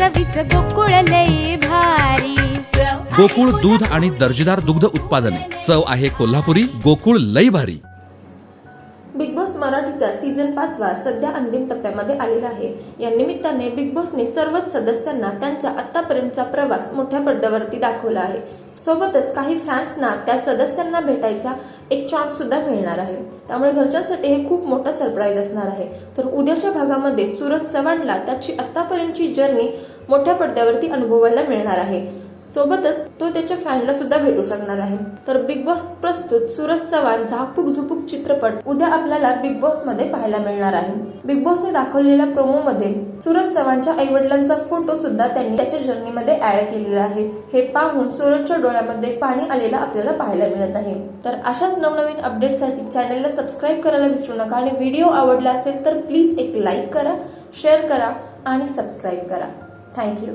चवीच गोकुळ लई भारी. गोकुळ दूध आणि दर्जेदार दुग्ध उत्पादने. चव आहे कोल्हापुरी गोकुळ लई भारी. बिग बॉस मराठीचा सीझन पाचवा सध्या अंतिम टप्प्यामध्ये आलेला आहे. या निमित्ताने बिग बॉसने सर्वच सदस्यांना त्यांचा आतापर्यंतचा प्रवास मोठ्या पडद्यावरती दाखवला आहे. सोबतच काही फॅन्सना त्या सदस्यांना भेटायचा एक चान्स सुद्धा मिळणार आहे. त्यामुळे घरच्यांसाठी हे खूप मोठं सरप्राईज असणार आहे. तर उद्याच्या भागामध्ये सूरज चव्हाणला त्याची आतापर्यंतची जर्नी मोठ्या पडद्यावरती अनुभवायला मिळणार आहे. सोबतच तो त्याच्या फॅनला सुद्धा भेटू शकणार आहे. तर बिग बॉस प्रस्तुत सूरज चव्हाण झाकपूक झुपूक चित्रपट उद्या आपल्याला बिग बॉसमध्ये पाहायला मिळणार आहे. बिग बॉसने दाखवलेल्या प्रोमो मध्ये सूरज चव्हाणच्या आई वडिलांचा फोटो सुद्धा त्यांनी त्याच्या जर्नीमध्ये ऍड केलेला आहे. हे पाहून सूरजच्या डोळ्यामध्ये पाणी आलेलं आपल्याला पाहायला मिळत आहे. तर अशाच नवनवीन अपडेटसाठी चॅनलला सबस्क्राईब करायला विसरू नका आणि व्हिडिओ आवडला असेल तर प्लीज एक लाईक करा शेअर करा आणि सबस्क्राईब करा. थँक्यू